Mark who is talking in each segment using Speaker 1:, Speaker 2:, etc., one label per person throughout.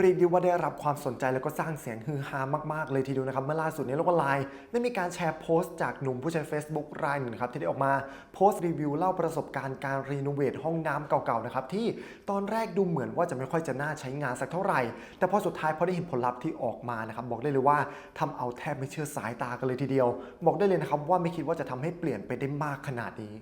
Speaker 1: เรียกได้ว่าได้รับความสนใจแล้วก็สร้างเสียงฮือฮามากๆเลยทีเดียวนะครับเมื่อล่าสุดในโลกออนไลน์ได้มีการแชร์โพสต์จากหนุ่มผู้ใช้ Facebook รายหนึ่งครับที่ได้ออกมาโพสต์รีวิวเล่าประสบการณ์การรีโนเวทห้องน้ำเก่าๆนะครับที่ตอนแรกดูเหมือนว่าจะไม่ค่อยจะน่าใช้งานสักเท่าไหร่ แต่พอสุดท้ายพอได้เห็นผลลัพธ์ที่ออกมานะครับบอกได้เลยว่าทำเอาแทบไม่เชื่อสายตากันเลยทีเดียว บอกได้เลยนะครับว่าไม่คิดว่าจะทำให้เปลี่ยนไปได้มากขนาดนี้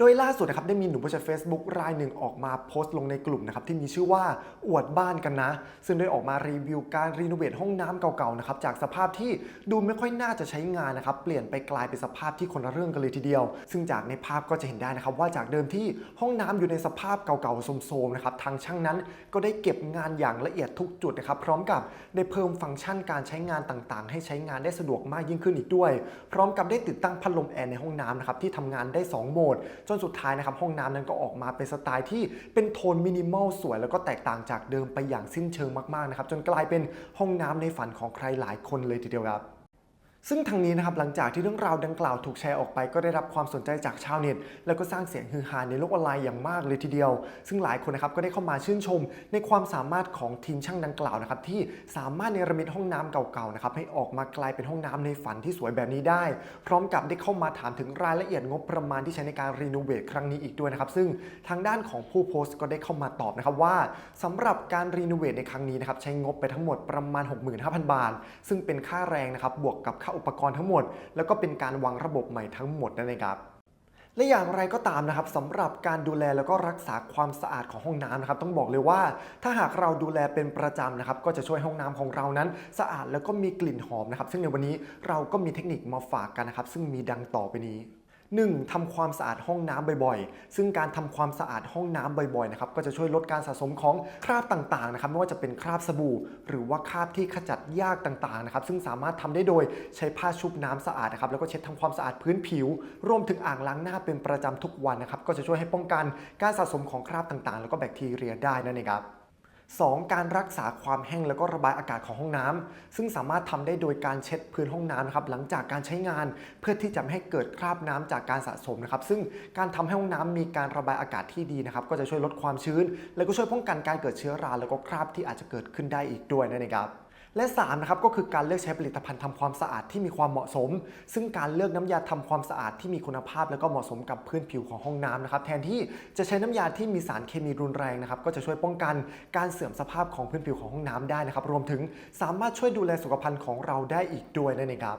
Speaker 1: โดยล่าสุดนะครับได้มีหนุ่มผู้ใช้ Facebook รายหนึ่งออกมาโพสต์ลงในกลุ่มนะครับที่มีชื่อว่าอวดบ้านกันนะ ซึ่งได้ออกมารีวิวการรีโนเวทห้องน้ำเก่าๆนะครับจากสภาพที่ดูไม่ค่อยน่าจะใช้งานนะครับเปลี่ยนไปกลายเป็นสภาพที่คนละเรื่องกันเลยทีเดียว ซึ่งจากในภาพก็จะเห็นได้นะครับว่าจากเดิมที่ห้องน้ำอยู่ในสภาพเก่าๆโทรมๆนะครับทางช่างนั้นก็ได้เก็บงานอย่างละเอียดทุกจุดนะครับพร้อมกับได้เพิ่มฟังก์ชันการใช้งานต่างๆ ให้ใช้งานได้สะดวกมากยิ่งขึ้นอีกด้วย พร้อมกับได้ติดตั้งพัดลมแอร์ในห้องน้ำนะครับที่ทำงานได้ 2 โหมดจนสุดท้ายนะครับห้องน้ำนั้นก็ออกมาเป็นสไตล์ที่เป็นโทนมินิมอลสวย แล้วก็แตกต่างจากเดิมไปอย่างสิ้นเชิงมากๆนะครับจนกลายเป็นห้องน้ำในฝันของใครหลายคนเลยทีเดียวครับ ซึ่งทางนี้นะครับหลังจากที่เรื่องราวดังกล่าวถูกแชร์ออกไปก็ได้รับความสนใจจากชาวเน็ต แล้วก็สร้างเสียงฮือฮาในโลกออนไลน์อย่างมากเลยทีเดียว ซึ่งหลายคนนะครับก็ได้เข้ามาชื่นชม ในความสามารถของทีมช่างดังกล่าวนะครับที่สามารถเนรมิตห้องน้ำเก่าๆนะครับให้ออกมากลายเป็นห้องน้ำในฝันที่สวยแบบนี้ได้ พร้อมกับได้เข้ามาถามถึงรายละเอียดงบประมาณที่ใช้ในการรีโนเวทครั้งนี้อีกด้วยนะครับซึ่งทางด้านของผู้โพสต์ก็ได้เข้ามาตอบนะครับว่าสำหรับการรีโนเวทในครั้งนี้นะครับใช้งบไปทั้งหมดประมาณ 65,000 บาท ซึ่งเป็นค่าแรงนะครับบวกกับาอุปกรณ์ทั้งหมด แล้วก็เป็นการวางระบบใหม่ทั้งหมดนั่นเองครับและอย่างไรก็ตามนะครับสำหรับการดูแลแล้วก็รักษาความสะอาดของห้องน้ำนะครับต้องบอกเลยว่า ถ้าหากเราดูแลเป็นประจำนะครับ ก็จะช่วยห้องน้ำของเรานั้น สะอาดแล้วก็มีกลิ่นหอมนะครับ ซึ่งในวันนี้เราก็มีเทคนิคมาฝากกันนะครับ ซึ่งมีดังต่อไปนี้ 1. ทำความสะอาดห้องน้ำบ่อยๆ ซึ่งการทำความสะอาดห้องน้ำบ่อยๆนะครับก็จะช่วยลดการสะสมของคราบต่างๆนะครับไม่ว่าจะเป็นคราบสบู่ หรือว่าคราบที่ขจัดยากต่างๆนะครับซึ่งสามารถทำได้โดยใช้ผ้าชุบน้ำสะอาดนะครับแล้วก็เช็ดทำความสะอาดพื้นผิว รวมถึงอ่างล้างหน้าเป็นประจำทุกวันนะครับก็จะช่วยให้ป้องกันการสะสมของคราบต่างๆ แล้วก็แบคทีเรียได้นั่นเองครับ 2. การรักษาความแห้งแล้วก็ระบายอากาศของห้องน้ำซึ่งสามารถทำได้โดยการเช็ดพื้นห้องน้ำนะครับหลังจากการใช้งานเพื่อที่จะไม่ให้เกิดคราบน้ำจากการสะสมนะครับซึ่งการทำให้ห้องน้ำมีการระบายอากาศที่ดีนะครับก็จะช่วยลดความชื้น แล้วก็ช่วยป้องกันการเกิดเชื้อราแล้วก็คราบที่อาจจะเกิดขึ้นได้อีกด้วยนะครับ และ3นะครับก็คือการเลือกใช้ผลิตภัณฑ์ทำความสะอาดที่มีความเหมาะสม ซึ่งการเลือกน้ำยาทำความสะอาดที่มีคุณภาพ และก็เหมาะสมกับพื้นผิวของห้องน้ำนะครับแทนที่จะใช้น้ำยาที่มีสารเคมีรุนแรงนะครับก็จะช่วยป้องกันการเสื่อมสภาพของพื้นผิวของห้องน้ำได้นะครับรวมถึงสามารถช่วยดูแลสุขภัณฑ์ของเราได้อีกด้วยนั่นเองครับ